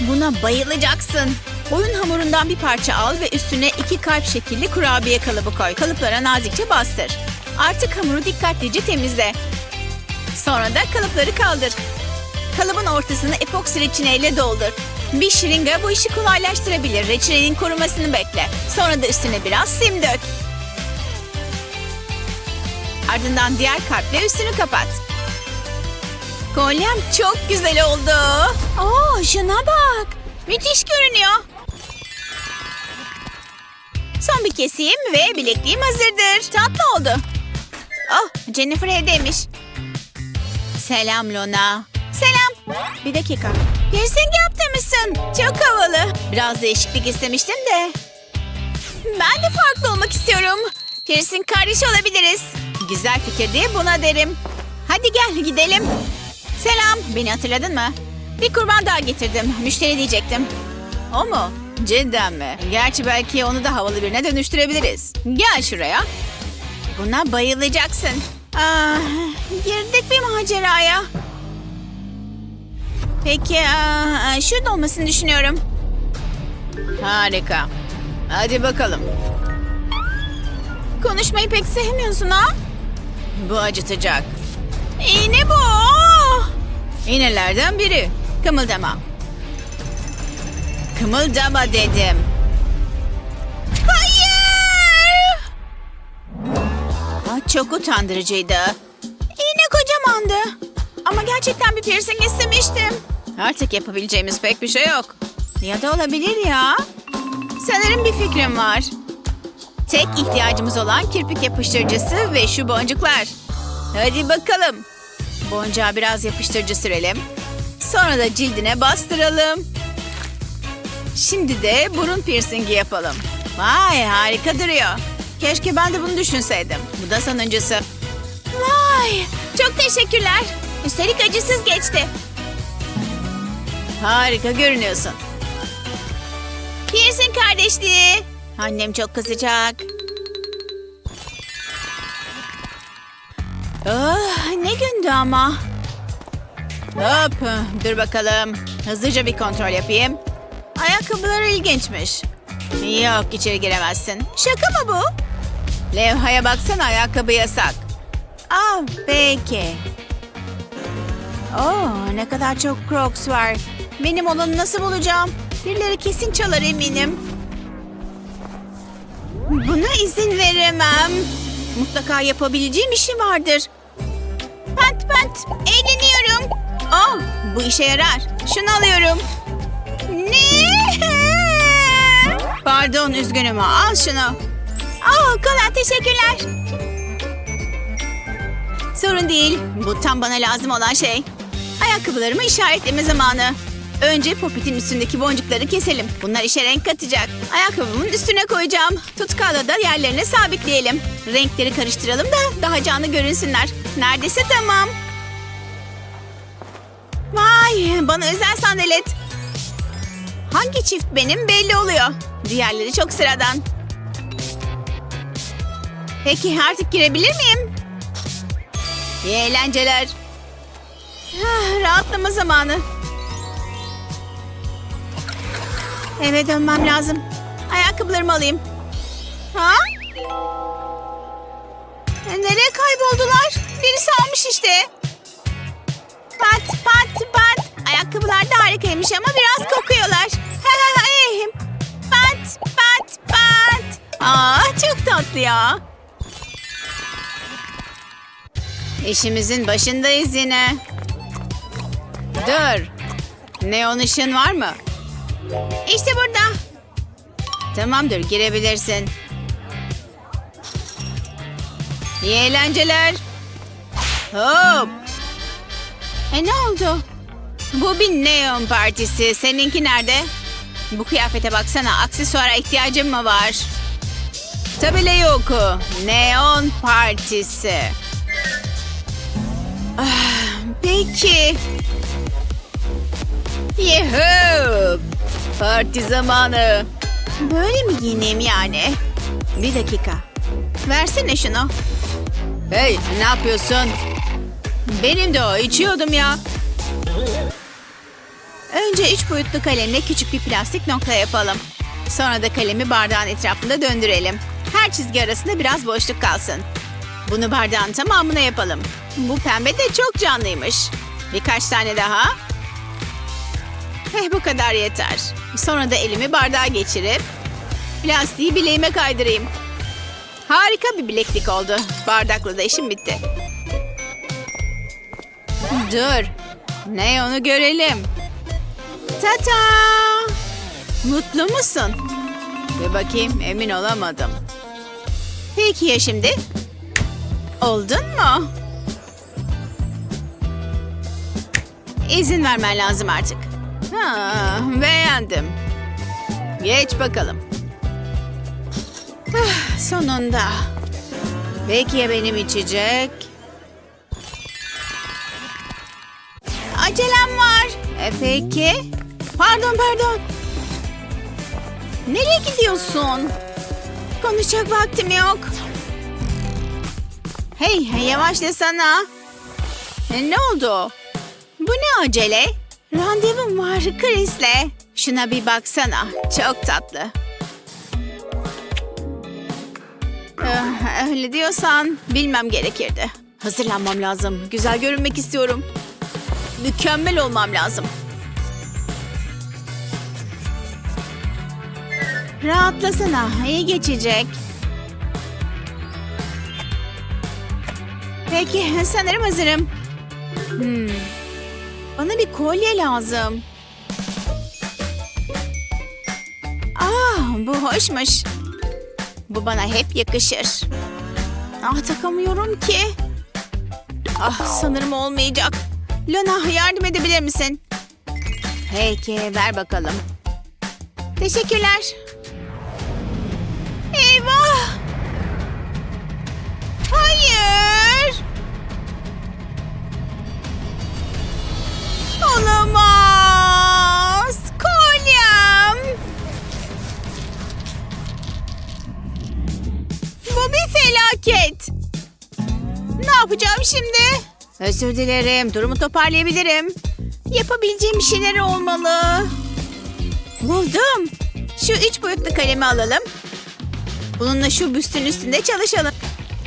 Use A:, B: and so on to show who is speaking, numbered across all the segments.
A: Buna bayılacaksın. Oyun hamurundan bir parça al ve üstüne iki kalp şekilli kurabiye kalıbı koy. Kalıplara nazikçe bastır. Artık hamuru dikkatlice temizle. Sonra da kalıpları kaldır. Kalıbın ortasını epoksi reçineyle doldur. Bir şırınga bu işi kolaylaştırabilir. Reçinenin kurumasını bekle. Sonra da üstüne biraz sim dök. Ardından diğer kalple üstünü kapat. Kolyem çok güzel oldu. Oo, şuna bak. Müthiş görünüyor. Son bir keseyim ve bilekliğim hazırdır. Tatlı oldu. Oh, Jennifer evdeymiş. Selam Lona. Selam. Bir dakika. Piercing yaptırmışsın. Çok havalı. Biraz değişiklik istemiştim de. Ben de farklı olmak istiyorum. Piercing kardeşi olabiliriz. Güzel fikir diye buna derim. Hadi gel gidelim. Selam. Beni hatırladın mı? Bir kurban daha getirdim. Müşteri diyecektim. O mu? Cidden mi? Gerçi belki onu da havalı birine dönüştürebiliriz. Gel şuraya. Buna bayılacaksın. Ah, girdik bir maceraya. Peki, aa, şurada olmasını düşünüyorum. Harika. Hadi bakalım. Konuşmayı pek sevmiyorsun ha? Bu acıtacak. İğne bu. İğnelerden biri. Kımıldama. Kımıldama dedim. Hayır! Aa, çok utandırıcıydı. İğne kocamandı. Ama gerçekten bir piercing istemiştim. Artık yapabileceğimiz pek bir şey yok. Ya da olabilir ya. Sanırım bir fikrim var. Tek ihtiyacımız olan kirpik yapıştırıcısı ve şu boncuklar. Hadi bakalım. Boncuğa biraz yapıştırıcı sürelim. Sonra da cildine bastıralım. Şimdi de burun piercingi yapalım. Vay harika duruyor. Keşke ben de bunu düşünseydim. Bu da sonuncusu. Vay çok teşekkürler. Üstelik acısız geçti. Harika görünüyorsun. Piercing kardeşliği. Annem çok kızacak. Ah, ne gündü ama. Hop, dur bakalım. Hızlıca bir kontrol yapayım. Ayakkabılar ilginçmiş. Yok, içeri giremezsin. Şaka mı bu? Levhaya baksana, ayakkabı yasak. Aa, peki. Oo, ne kadar çok Crocs var. Benim olanı nasıl bulacağım? Birileri kesin çalar eminim. Buna izin veremem. Mutlaka yapabileceğim işi vardır. Pat, eğleniyorum. Oh, bu işe yarar. Şunu alıyorum. Ne? Pardon, üzgünüm. Al şunu. Oh, kolay teşekkürler. Sorun değil. Bu tam bana lazım olan şey. Ayakkabılarımı işaretleme zamanı. Önce popitin üstündeki boncukları keselim. Bunlar işe renk katacak. Ayakkabımın üstüne koyacağım. Tutkala da yerlerine sabitleyelim. Renkleri karıştıralım da daha canlı görünsünler. Neredeyse tamam. Vay bana özel sandalet. Hangi çift benim belli oluyor. Diğerleri çok sıradan. Peki artık girebilir miyim? İyi eğlenceler. Ah, Rahatlama zamanı. Eve dönmem lazım. Ayakkabılarımı alayım. Ha? E, nereye kayboldular? Birisi almış işte. Pat pat pat. Ayakkabılar da harikaymış ama biraz kokuyorlar. Eh. pat pat pat. Aa, çok tatlı ya. İşimizin başındayız yine. Dur. Neon ışığın var mı? İşte burada. Tamamdır girebilirsin. İyi eğlenceler. Hop. E ne oldu? Bu bir neon partisi. Seninki nerede? Bu kıyafete baksana. Aksesuara ihtiyacım mı var? Tabela yok. Neon partisi. Ah, peki. Yuhuu. Parti zamanı. Böyle mi giyineyim yani? Bir dakika. Versene şunu. Hey ne yapıyorsun? Benim de o içiyordum ya. Önce üç boyutlu kalemle küçük bir plastik nokta yapalım. Sonra da kalemi bardağın etrafında döndürelim. Her çizgi arasında biraz boşluk kalsın. Bunu bardağın tamamına yapalım. Bu pembe de çok canlıymış. Birkaç tane daha. Heh bu kadar yeter. Sonra da elimi bardağa geçirip plastiği bileğime kaydırayım. Harika bir bileklik oldu. Bardakla da işim bitti. Dur. Ne onu görelim. Tata! Mutlu musun? Bir bakayım emin olamadım. Peki ya şimdi? Oldun mu? İzin vermen lazım artık. Ha, beğendim. Geç bakalım. Ah, sonunda. Peki ya benim içecek? Acelem var. E peki? Pardon pardon. Nereye gidiyorsun? Konuşacak vaktim yok. Hey, hey yavaşlasana. E, ne oldu? Bu ne acele? Randevum var Chris'le. Şuna bir baksana. Çok tatlı. Eh, Öyle diyorsan bilmem gerekirdi. Hazırlanmam lazım. Güzel görünmek istiyorum. Mükemmel olmam lazım. Rahatlasana. iyi geçecek. Peki sanırım hazırım. Hmm. Bana bir kolye lazım. Ah bu hoşmuş. Bu bana hep yakışır. Ah takamıyorum ki. Ah sanırım olmayacak. Luna yardım edebilir misin? Peki ver bakalım. Teşekkürler. Özür dilerim. Durumu toparlayabilirim. Yapabileceğim bir şeyler olmalı. Buldum. Şu üç boyutlu kalemi alalım. Bununla şu büstün üstünde çalışalım.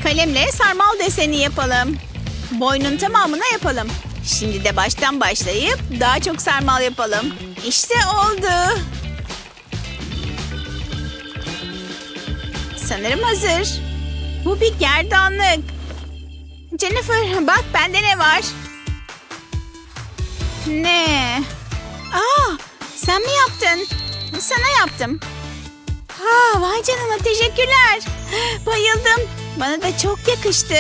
A: Kalemle sarmal deseni yapalım. Boynun tamamına yapalım. Şimdi de baştan başlayıp daha çok sarmal yapalım. İşte oldu. Sanırım hazır. Bu bir gerdanlık. Jennifer bak bende ne var? Ne? Aa, sen mi yaptın? Sana yaptım. Ha, vay canına teşekkürler. Bayıldım. Bana da çok yakıştı.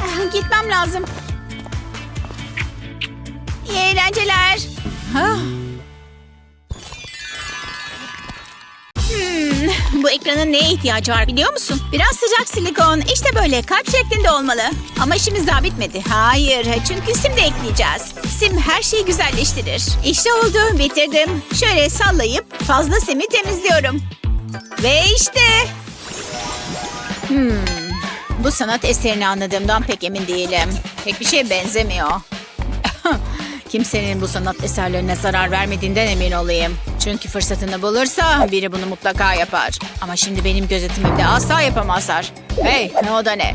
A: Ah, Gitmem lazım. İyi eğlenceler. Ah. Bu ekranın neye ihtiyacı var biliyor musun? Biraz sıcak silikon. İşte böyle kalp şeklinde olmalı. Ama işimiz daha bitmedi. Hayır çünkü sim de ekleyeceğiz. Sim her şeyi güzelleştirir. İşte oldu bitirdim. Şöyle sallayıp fazla simi temizliyorum. Ve işte. Hmm, bu sanat eserini anladığımdan pek emin değilim. Pek bir şeye benzemiyor. Kimsenin bu sanat eserlerine zarar vermediğinden emin olayım. Çünkü fırsatını bulursa biri bunu mutlaka yapar. Ama şimdi benim gözetimimde asla yapamazlar. Hey ne o da ne?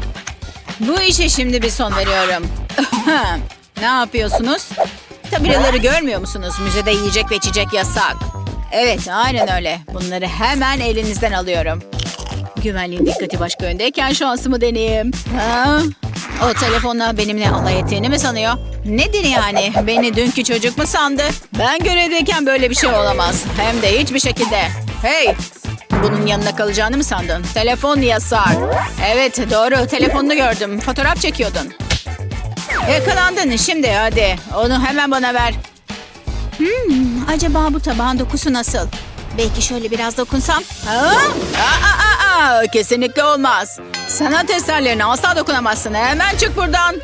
A: Bu işe şimdi bir son veriyorum. ne yapıyorsunuz? Tabelaları görmüyor musunuz? Müzede yiyecek ve içecek yasak. Evet aynen öyle. Bunları hemen elinizden alıyorum. Güvenliğin dikkati başka yöndeyken şansımı deneyeyim. Ha? O telefonla benimle alay ettiğini mi sanıyor? Nedir yani? Beni dünkü çocuk mu sandı? Ben görevdeyken böyle bir şey olamaz. Hem de hiçbir şekilde. Hey! Bunun yanında kalacağını mı sandın? Telefon yasak. Evet doğru telefonunu gördüm. Fotoğraf çekiyordun. Yakalandın şimdi hadi. Onu hemen bana ver. Hmm, acaba bu tabağın dokusu nasıl? Belki şöyle biraz dokunsam. Ha? Aa, aa, kesinlikle olmaz. Sanat eserlerine asla dokunamazsın. Hemen çık buradan.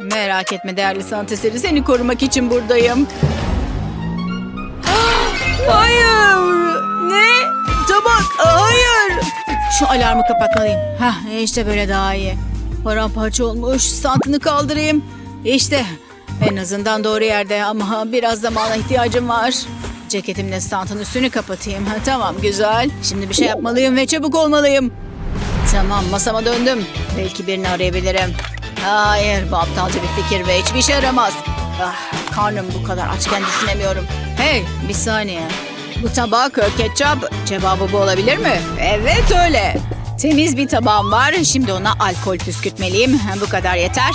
A: Merak etme değerli sanat eseri. Seni korumak için buradayım. Hayır. Ne? Tabak. Hayır. Şu alarmı kapatmalıyım. Hah işte böyle daha iyi. Paramparça olmuş. Santını kaldırayım. İşte En azından doğru yerde ama biraz zamana ihtiyacım var. Ceketimle standın üstünü kapatayım. Ha, tamam güzel. Şimdi bir şey yapmalıyım ve çabuk olmalıyım. Tamam masama döndüm. Belki birini arayabilirim. Hayır bu aptalca bir fikir ve hiçbir işe yaramaz. Ah, karnım bu kadar açken düşünemiyorum. Hey bir saniye. Bu tabak ketçap cevabı bu olabilir mi? Evet öyle. Temiz bir tabağım var. Şimdi ona alkol püskürtmeliyim. Bu kadar yeter.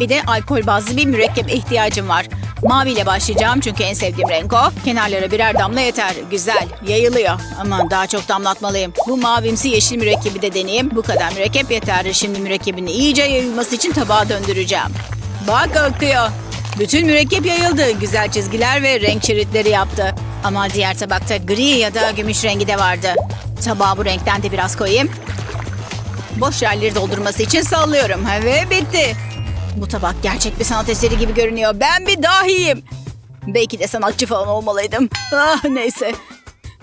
A: Bir de alkol bazlı bir mürekkep ihtiyacım var. Maviyle başlayacağım çünkü en sevdiğim renk o. Kenarlara birer damla yeter. Güzel. Yayılıyor. Ama daha çok damlatmalıyım. Bu mavimsi yeşil mürekkebi de deneyeyim. Bu kadar mürekkep yeter. Şimdi mürekkebin iyice yayılması için tabağa döndüreceğim. Bak akıyor. Bütün mürekkep yayıldı. Güzel çizgiler ve renk şeritleri yaptı. Ama diğer tabakta gri ya da gümüş rengi de vardı. Tabağa bu renkten de biraz koyayım. Boş yerleri doldurması için sallıyorum. Ve bitti. Bu tabak gerçek bir sanat eseri gibi görünüyor. Ben bir dahiyim. Belki de sanatçı falan olmalıydım. Ah neyse.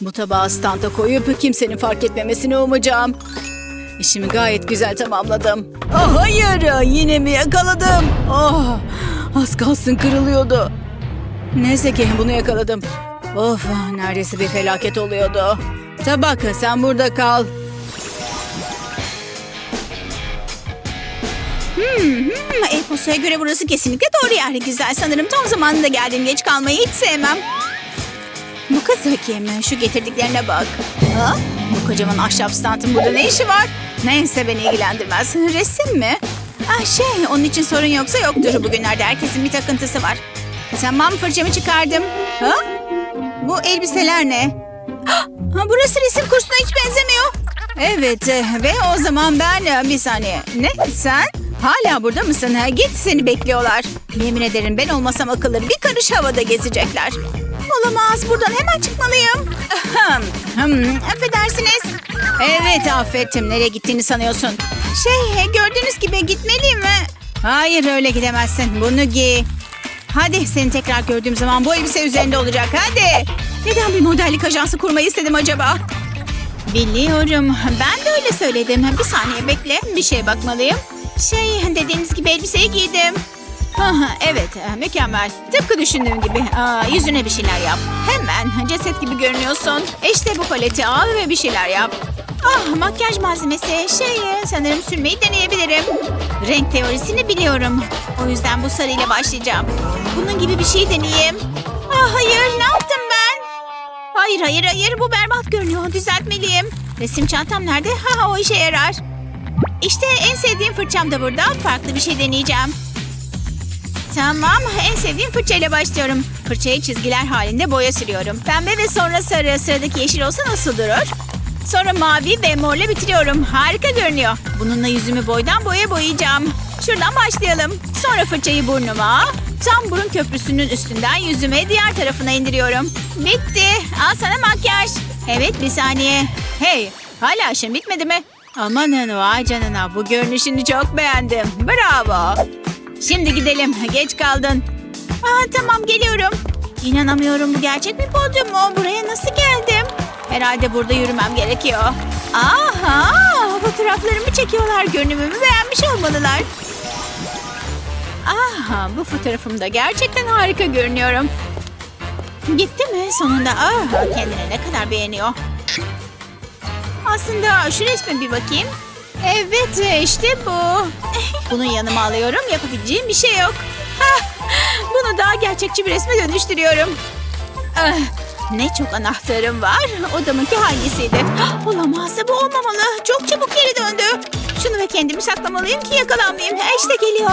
A: Bu tabağı standa koyup kimsenin fark etmemesini umacağım. İşimi gayet güzel tamamladım. Ah, hayır yine mi yakaladım? Ah, az kalsın kırılıyordu. Neyse ki bunu yakaladım. Of neredeyse bir felaket oluyordu. Tabak sen burada kal. Hmm, e-postaya göre burası kesinlikle doğru yer. Güzel sanırım tam zamanında geldim. Geç kalmayı hiç sevmem. Bu kız kim? Şu getirdiklerine bak. Ha? Bu kocaman ahşap standın burada ne işi var? Neyse beni ilgilendirmez. Resim mi? Ah şey onun için sorun yoksa yoktur. Bugünlerde herkesin bir takıntısı var. Tamam fırçamı çıkardım. Ha? Bu elbiseler ne? Ha, burası resim kursuna hiç benzemiyor. Evet e, ve o zaman ben e, bir saniye. Ne sen? Hala burada mısın? Ha, git seni bekliyorlar. Yemin ederim ben olmasam akılları bir karış havada gezecekler. Olamaz buradan hemen çıkmalıyım. Hmm, affedersiniz. Evet affettim. Nereye gittiğini sanıyorsun? Şey gördüğünüz gibi gitmeliyim mi? Hayır öyle gidemezsin. Bunu giy. Hadi seni tekrar gördüğüm zaman bu elbise üzerinde olacak. Hadi. Neden bir modellik ajansı kurmayı istedim acaba? Biliyorum. Ben de öyle söyledim. Bir saniye bekle. Bir şeye bakmalıyım. Şey dediğiniz gibi elbiseyi giydim. Evet mükemmel. Tıpkı düşündüğüm gibi. Aa, yüzüne bir şeyler yap. Hemen ceset gibi görünüyorsun. İşte bu paleti al ve bir şeyler yap. Ah makyaj malzemesi. Şey sanırım sürmeyi deneyebilirim. Renk teorisini biliyorum. O yüzden bu sarıyla başlayacağım. Bunun gibi bir şey deneyeyim. Ah hayır ne yaptım? Hayır hayır hayır bu berbat görünüyor. Düzeltmeliyim. Resim çantam nerede? Ha o işe yarar. İşte en sevdiğim fırçam da burada. Farklı bir şey deneyeceğim. Tamam, en sevdiğim fırçayla başlıyorum. Fırçayı çizgiler halinde boya sürüyorum. Pembe ve sonra sarı. Sıradaki yeşil olsa nasıl durur? Sonra mavi ve morla bitiriyorum. Harika görünüyor. Bununla yüzümü boydan boya boyayacağım. Şuradan başlayalım. Sonra fırçayı burnuma, tam burun köprüsünün üstünden yüzüme diğer tarafına indiriyorum. Bitti. Al sana makyaj. Evet bir saniye. Hey, hala işin bitmedi mi? Amanın vay canına bu görünüşünü çok beğendim. Bravo. Şimdi gidelim. Geç kaldın. Aa, tamam geliyorum. İnanamıyorum bu gerçek bir podyum mu? Buraya nasıl geldim? Herhalde burada yürümem gerekiyor. Aha fotoğraflarımı çekiyorlar. Görünümümü beğenmiş olmalılar. Aha bu fotoğrafımda gerçekten harika görünüyorum. Gitti mi sonunda? Aa, kendini ne kadar beğeniyor. Aslında şu resme bir bakayım. Evet işte bu. Bunu yanıma alıyorum. Yapabileceğim bir şey yok. Bunu daha gerçekçi bir resme dönüştürüyorum. Ah, Ne çok anahtarım var. Odamınki hangisiydi? Olamaz bu olmamalı. Çok çabuk geri döndü. Şunu ve kendimi saklamalıyım ki yakalanmayayım. İşte geliyor.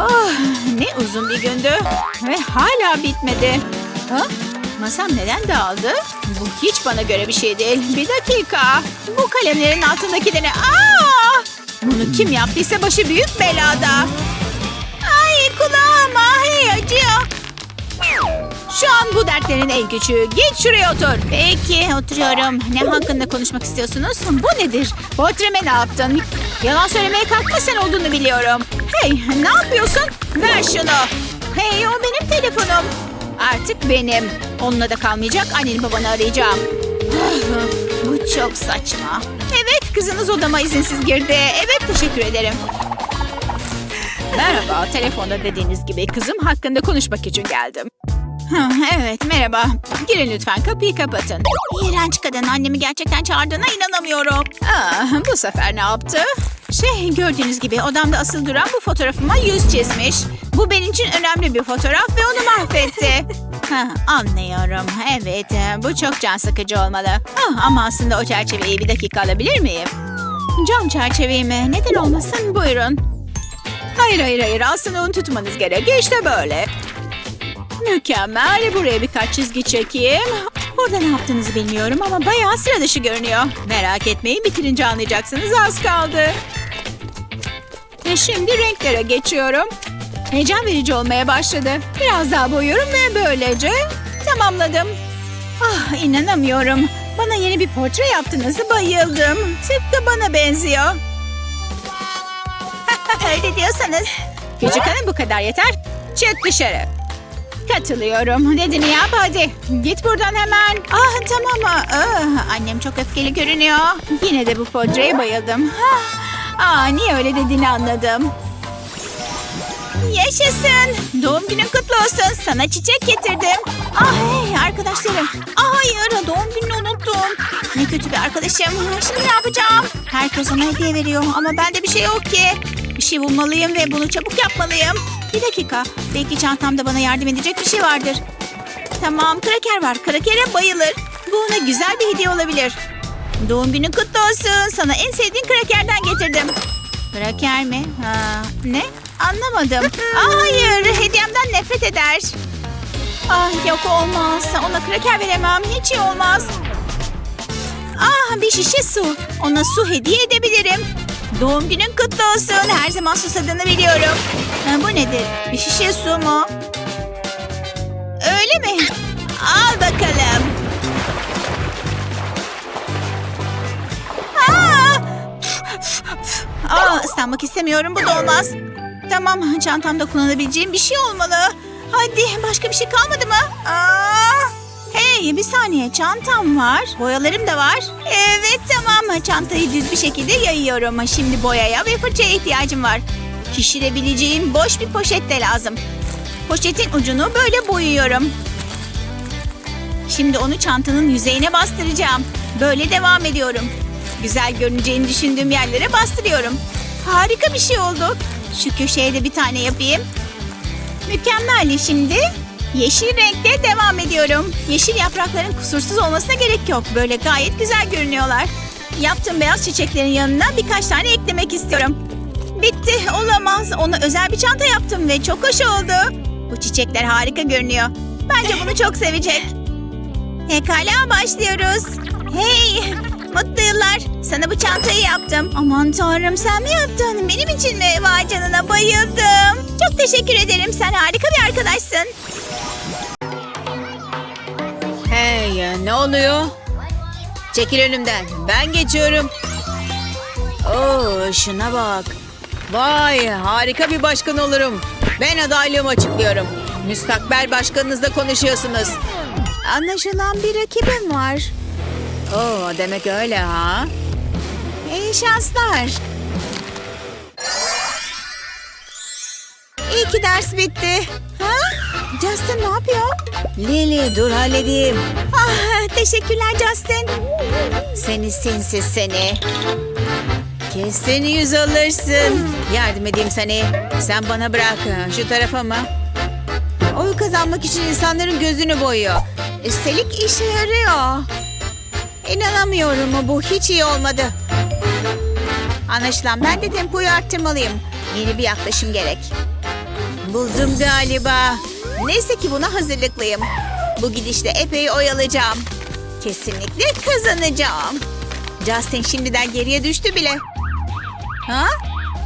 A: Oh, ne uzun bir gündü. Ve hala bitmedi. Ha? Masam neden dağıldı? Bu hiç bana göre bir şey değil. Bir dakika. Bu kalemlerin altındaki de ne? Aa! Bunu kim yaptıysa başı büyük belada. Ay kulağım. Ay acıyor. Şu an bu dertlerin en küçüğü. Geç şuraya otur. Peki oturuyorum. Ne hakkında konuşmak istiyorsunuz? Bu nedir? Portreme ne yaptın? Yalan söylemeye kalkma sen olduğunu biliyorum. Hey ne yapıyorsun? Ver şunu. Hey o benim telefonum. Artık benim. Onunla da kalmayacak anneni babanı arayacağım. Bu çok saçma. Evet kızınız odama izinsiz girdi. Evet teşekkür ederim. Merhaba, telefonda dediğiniz gibi kızım hakkında konuşmak için geldim. Hı, evet, merhaba. Girin lütfen, kapıyı kapatın. İğrenç kadın, annemi gerçekten çağırdığına inanamıyorum. Aa, bu sefer ne yaptı? Şey, gördüğünüz gibi odamda asıl duran bu fotoğrafıma yüz çizmiş. Bu benim için önemli bir fotoğraf ve onu mahvetti. Ha, anlıyorum. Evet, bu çok can sıkıcı olmalı. Ah, ama aslında o çerçeveyi bir dakika alabilir miyim? Cam çerçeveyi mi? Neden olmasın? Buyurun. Hayır hayır hayır aslında onu tutmanız gerek. İşte böyle. Mükemmel. Buraya birkaç çizgi çekeyim. Orada ne yaptığınızı bilmiyorum ama bayağı sıra dışı görünüyor. Merak etmeyin bitirince anlayacaksınız az kaldı. Ve şimdi renklere geçiyorum. Heyecan verici olmaya başladı. Biraz daha boyuyorum ve böylece tamamladım. Ah inanamıyorum. Bana yeni bir portre yaptığınızı bayıldım. Tıpkı bana benziyor. Öyle diyorsanız. Küçük hanım bu kadar yeter. Çık dışarı. Katılıyorum. Dediğini yap hadi. Git buradan hemen. Ah tamam. Ah, annem çok öfkeli görünüyor. Yine de bu portreye bayıldım. Ah, Aa, niye öyle dediğini anladım. Yaşasın. Doğum günün kutlu olsun. Sana çiçek getirdim. Ah hey arkadaşlarım. Ah hayır doğum gününü unuttum. Ne kötü bir arkadaşım. Şimdi ne yapacağım? Herkes ona hediye veriyor ama bende bir şey yok ki. Bir şey bulmalıyım ve bunu çabuk yapmalıyım. Bir dakika. Belki çantamda bana yardım edecek bir şey vardır. Tamam kraker var. Krakere bayılır. Bu ona güzel bir hediye olabilir. Doğum günün kutlu olsun. Sana en sevdiğin krakerden getirdim. Kraker mi? Ha, ne? Anlamadım. Aa, hayır, hediyemden nefret eder. Ah yok olmaz. Ona kraker veremem. Hiç iyi olmaz. Ah bir şişe su. Ona su hediye edebilirim. Doğum günün kutlu olsun. Her zaman susadığını biliyorum. Ha, bu nedir? Bir şişe su mu? Öyle mi? Al bakalım. Aa! Aa, ıslanmak istemiyorum. Bu da olmaz. Tamam, çantamda kullanabileceğim bir şey olmalı. Hadi, başka bir şey kalmadı mı? Aa! Hey, bir saniye. Çantam var. Boyalarım da var. Evet, tamam. Çantayı düz bir şekilde yayıyorum. Şimdi boyaya ve fırçaya ihtiyacım var. Şişirebileceğim boş bir poşet de lazım. Poşetin ucunu böyle boyuyorum. Şimdi onu çantanın yüzeyine bastıracağım. Böyle devam ediyorum. Güzel görüneceğini düşündüğüm yerlere bastırıyorum. Harika bir şey oldu. Şu köşeye de bir tane yapayım. Mükemmel şimdi. Yeşil renkte devam ediyorum. Yeşil yaprakların kusursuz olmasına gerek yok. Böyle gayet güzel görünüyorlar. Yaptığım beyaz çiçeklerin yanına birkaç tane eklemek istiyorum. Bitti, olamaz. Ona özel bir çanta yaptım ve çok hoş oldu. Bu çiçekler harika görünüyor. Bence bunu çok sevecek. Pekala başlıyoruz. Hey, mutlu yıllar. Sana bu çantayı yaptım. Aman tanrım sen mi yaptın? Benim için mi? Vay canına bayıldım. Çok teşekkür ederim. Sen harika bir arkadaşsın.
B: Hey ne oluyor? Çekil önümden. Ben geçiyorum. Oo şuna bak. Vay harika bir başkan olurum. Ben adaylığımı açıklıyorum. Müstakbel başkanınızla konuşuyorsunuz.
A: Anlaşılan bir rakibim var.
B: Oo demek öyle ha?
A: İyi şanslar. İyi ki ders bitti. Ha? Justin ne yapıyor?
B: Lily dur halledeyim.
A: Ah, teşekkürler Justin.
B: Seni sinsiz seni. Kesin yüz alırsın. Yardım edeyim seni. Sen bana bırak. Şu tarafa mı? Oy kazanmak için insanların gözünü boyuyor. Üstelik işe yarıyor. İnanamıyorum bu hiç iyi olmadı. Anlaşılan ben de tempoyu arttırmalıyım. Yeni bir yaklaşım gerek. Buldum galiba. Neyse ki buna hazırlıklıyım. Bu gidişle epey oyalayacağım. Kesinlikle kazanacağım. Justin şimdiden geriye düştü bile. Ha?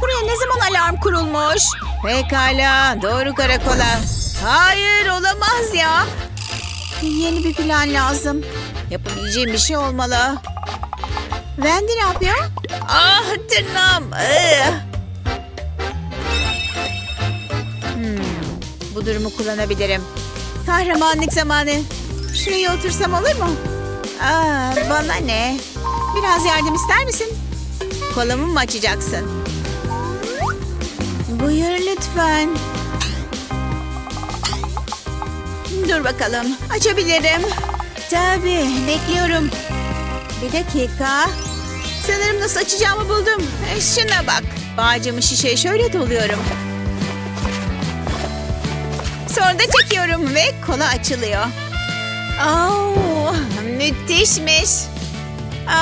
A: Buraya ne zaman alarm kurulmuş?
B: Pekala, doğru karakola. Hayır, olamaz ya.
A: Yeni bir plan lazım.
B: Yapabileceğim bir şey olmalı.
A: Wendy ne yapıyor?
B: Ah, tırnağım. Hmm, bu durumu kullanabilirim. Kahramanlık zamanı. Şuraya otursam olur mu? Aa, bana ne? Biraz yardım ister misin? Kolumu mu açacaksın? Buyur lütfen.
A: Dur bakalım. Açabilirim.
B: Tabii, bekliyorum.
A: Bir dakika. Sanırım nasıl açacağımı buldum. E, Şuna bak.
B: Bağcımı şişeye şöyle doluyorum.
A: Sonra da çekiyorum ve kola açılıyor. Oo, müthişmiş.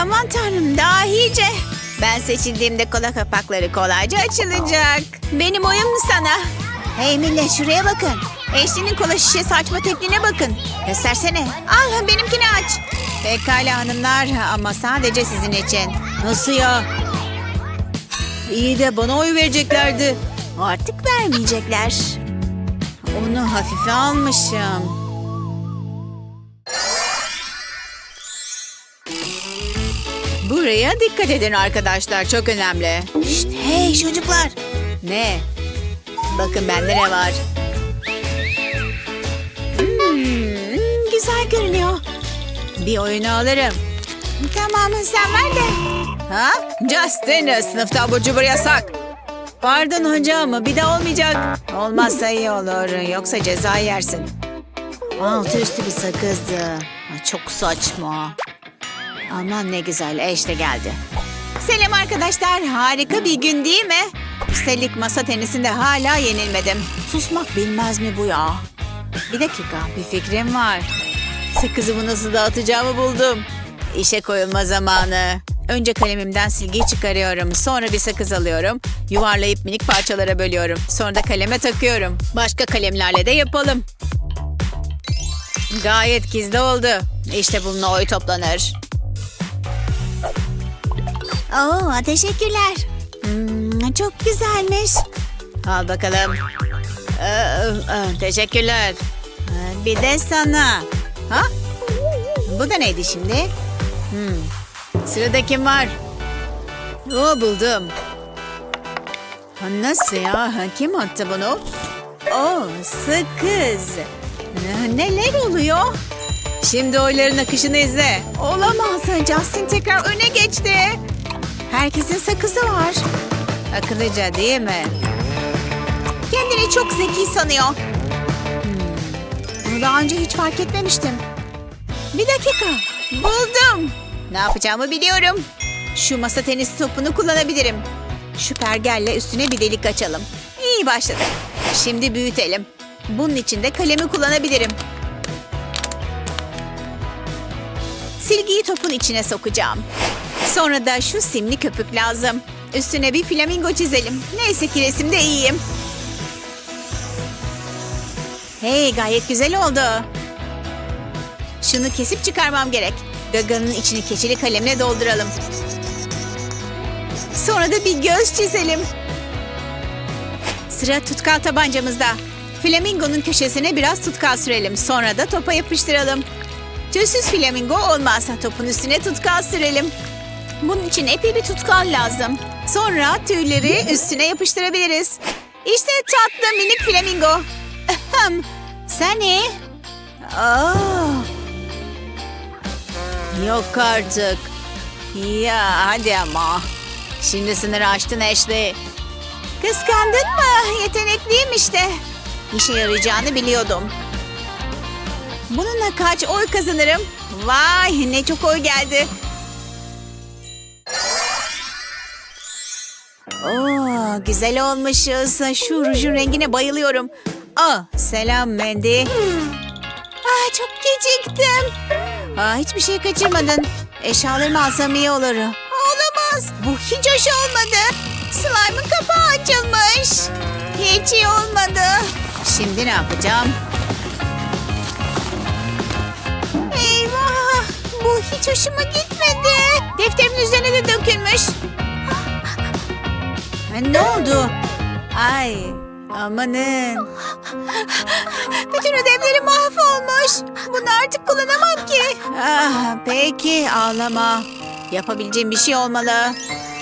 A: Aman tanrım dahice. Ben seçildiğimde kola kapakları kolayca açılacak. Benim oyum sana. Hey millet şuraya bakın. Eşli'nin kola şişesi açma tekniğine bakın. Göstersene. Al benimkini aç.
B: Pekala hanımlar ama sadece sizin için. Nasıl ya? İyi de bana oy vereceklerdi.
A: Artık vermeyecekler.
B: Onu hafife almışım. Buraya dikkat edin arkadaşlar. Çok önemli.
A: Şşt, hey çocuklar.
B: Ne? Bakın bende ne var?
A: Hmm, güzel görünüyor.
B: Bir oyunu alırım.
A: Tamam sen ver de.
B: Ha? Justin, sınıfta abur cubur yasak. Pardon hocam, bir daha olmayacak. Olmazsa iyi olur, yoksa ceza yersin. Altı üstü bir sakızdı. Çok saçma. Aman ne güzel, eş de geldi.
A: Selam arkadaşlar. Harika bir gün değil mi?
B: Üstelik masa tenisinde hala yenilmedim. Susmak bilmez mi bu ya? Bir dakika, bir fikrim var. Sakızımı nasıl dağıtacağımı buldum. İşe koyulma zamanı. Önce kalemimden silgiyi çıkarıyorum. Sonra bir sakız alıyorum. Yuvarlayıp minik parçalara bölüyorum. Sonra da kaleme takıyorum. Başka kalemlerle de yapalım. Gayet gizli oldu. İşte bununla oy toplanır.
A: Oo, teşekkürler. Hmm, çok güzelmiş.
B: Al bakalım. Ee, e, teşekkürler. Ee, Bir de sana. Ha? Bu da neydi şimdi? Hmm. Sırada kim var? Oo, buldum. Ha, Nasıl ya? Ha, Kim attı bunu? Oo, sakız. Ne- Neler oluyor? Şimdi oyların akışını izle.
A: Olamaz. Justin tekrar öne geçti. Herkesin sakızı var.
B: Akıllıca değil mi?
A: Kendini çok zeki sanıyor. Bunu daha önce hiç fark etmemiştim. Bir dakika. Buldum.
B: Ne yapacağımı biliyorum. Şu masa tenisi topunu kullanabilirim. Şu pergelle üstüne bir delik açalım. İyi başladık. Şimdi büyütelim. Bunun için de kalemi kullanabilirim. Silgiyi topun içine sokacağım. Sonra da şu simli köpük lazım. Üstüne bir flamingo çizelim. Neyse ki resimde iyiyim. Hey gayet güzel oldu. Şunu kesip çıkarmam gerek. Gaganın içini keçeli kalemle dolduralım. Sonra da bir göz çizelim. Sıra tutkal tabancamızda. Flamingonun köşesine biraz tutkal sürelim. Sonra da topa yapıştıralım. Tüysüz flamingo olmazsa topun üstüne tutkal sürelim. Bunun için epey bir tutkal lazım. Sonra tüyleri üstüne yapıştırabiliriz. İşte tatlı minik flamingo. Seni. Aa. Yok artık. Ya hadi ama. Şimdi sınırı aştın Ashley. Kıskandın mı? Yetenekliyim işte. İşe yarayacağını biliyordum. Bununla kaç oy kazanırım? Vay ne çok oy geldi. Oo, güzel olmuşuz. Şu rujun rengine bayılıyorum. Aa, selam Mandy.
A: Ah, çok geciktim.
B: Aa, hiçbir şey kaçırmadın. Eşyalarımı alsam iyi olur.
A: Olamaz. Bu hiç hoş olmadı. Slime'ın kapağı açılmış. Hiç iyi olmadı.
B: Şimdi ne yapacağım?
A: Eyvah. Bu hiç hoşuma gitmedi. Defterimin üzerine de dökülmüş.
B: Ne oldu? Ay amanın.
A: Bütün ödevlerim mahvolmuş. Bunu artık kullanamam ki.
B: Ah, peki ağlama. Yapabileceğim bir şey olmalı.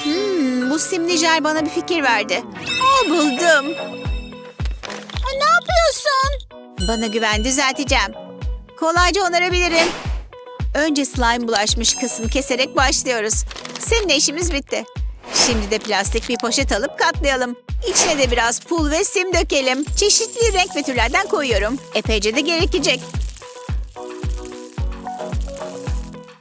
B: Hmm, bu simli jel bana bir fikir verdi. Aa, buldum.
A: Ne yapıyorsun?
B: Bana güven düzelteceğim. Kolayca onarabilirim. Önce slime bulaşmış kısmı keserek başlıyoruz. Senin işimiz bitti. Şimdi de plastik bir poşet alıp katlayalım.
A: İçine de biraz pul ve sim dökelim. Çeşitli renk ve türlerden koyuyorum. Epeyce de gerekecek.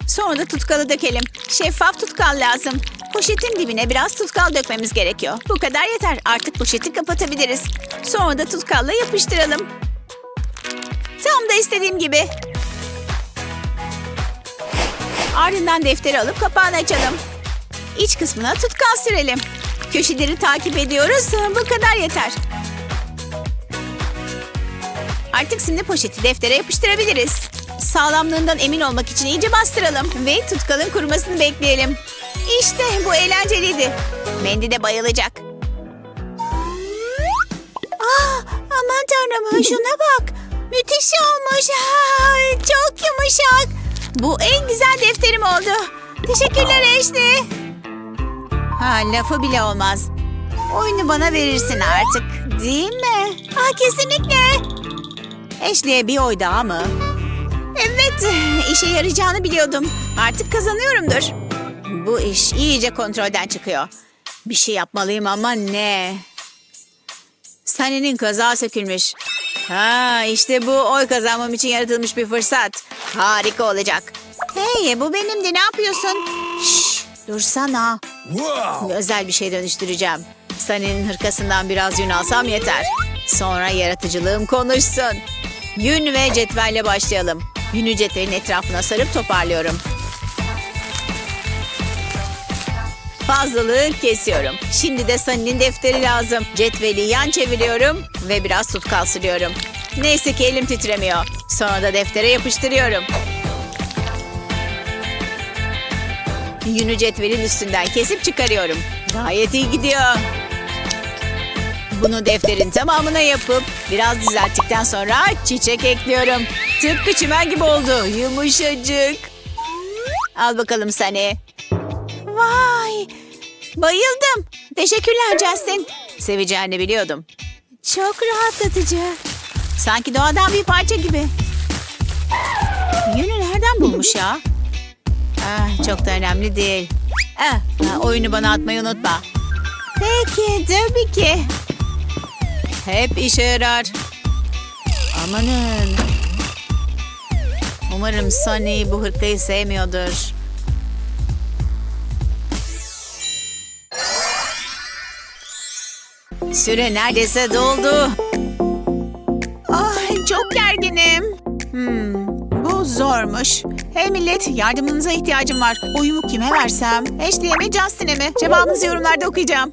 A: Sonra da tutkalı dökelim. Şeffaf tutkal lazım. Poşetin dibine biraz tutkal dökmemiz gerekiyor. Bu kadar yeter. Artık poşeti kapatabiliriz. Sonra da tutkalla yapıştıralım. Tam da istediğim gibi. Ardından defteri alıp kapağını açalım. İç kısmına tutkal sürelim. Köşeleri takip ediyoruz. Bu kadar yeter. Artık şimdi poşeti deftere yapıştırabiliriz. Sağlamlığından emin olmak için iyice bastıralım ve tutkalın kurumasını bekleyelim. İşte bu eğlenceliydi. Mendi de bayılacak. Ah, aman tanrım şuna bak. Müthiş olmuş. Ah, çok yumuşak. Bu en güzel defterim oldu. Teşekkürler Ashley. Ha lafı bile olmaz. Oyunu bana verirsin artık. Değil mi? Ah kesinlikle. Ashley'e bir oy daha mı? Evet, işe yarayacağını biliyordum. Artık kazanıyorumdur. Bu iş iyice kontrolden çıkıyor. Bir şey yapmalıyım ama ne? Sunny'nin kazağı sökülmüş. Ha işte bu oy kazanmam için yaratılmış bir fırsat. Harika olacak. Hey bu benimdi ne yapıyorsun? Şşş dursana. Özel bir şey dönüştüreceğim. Sunny'nin hırkasından biraz yün alsam yeter. Sonra yaratıcılığım konuşsun. Yün ve cetvelle başlayalım. Yünü cetvelin etrafına sarıp toparlıyorum. Fazlalığı kesiyorum. Şimdi de Sunny'nin defteri lazım. Cetveli yan çeviriyorum ve biraz tutkal sürüyorum. Neyse ki elim titremiyor. Sonra da deftere yapıştırıyorum. Yünü cetvelin üstünden kesip çıkarıyorum. Gayet iyi gidiyor. Bunu defterin tamamına yapıp biraz düzelttikten sonra çiçek ekliyorum. Tıpkı çimen gibi oldu. Yumuşacık. Al bakalım Sani. Vay! Bayıldım. Teşekkürler Justin. Seveceğini biliyordum. Çok rahatlatıcı. Sanki doğadan bir parça gibi. Yünü nereden bulmuş ya? Ah, çok da önemli değil. Ah, ah, oyunu bana atmayı unutma. Peki, tabii ki. Hep işe yarar. Amanın. Umarım Sonny bu hırkayı sevmiyordur. Süre neredeyse doldu. Ay çok gerginim. Hmm, zormuş. Hey millet yardımınıza ihtiyacım var. Oyumu kime versem? Ashley'e mi Justin'e mi? Cevabınızı yorumlarda okuyacağım.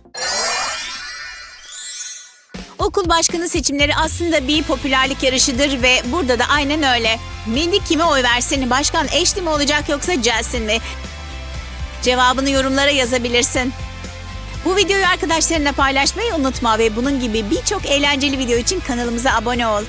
A: Okul başkanı seçimleri aslında bir popülerlik yarışıdır ve burada da aynen öyle. Mindy kime oy versin? Başkan Ashley mi olacak yoksa Justin mi? Cevabını yorumlara yazabilirsin. Bu videoyu arkadaşlarına paylaşmayı unutma ve bunun gibi birçok eğlenceli video için kanalımıza abone ol.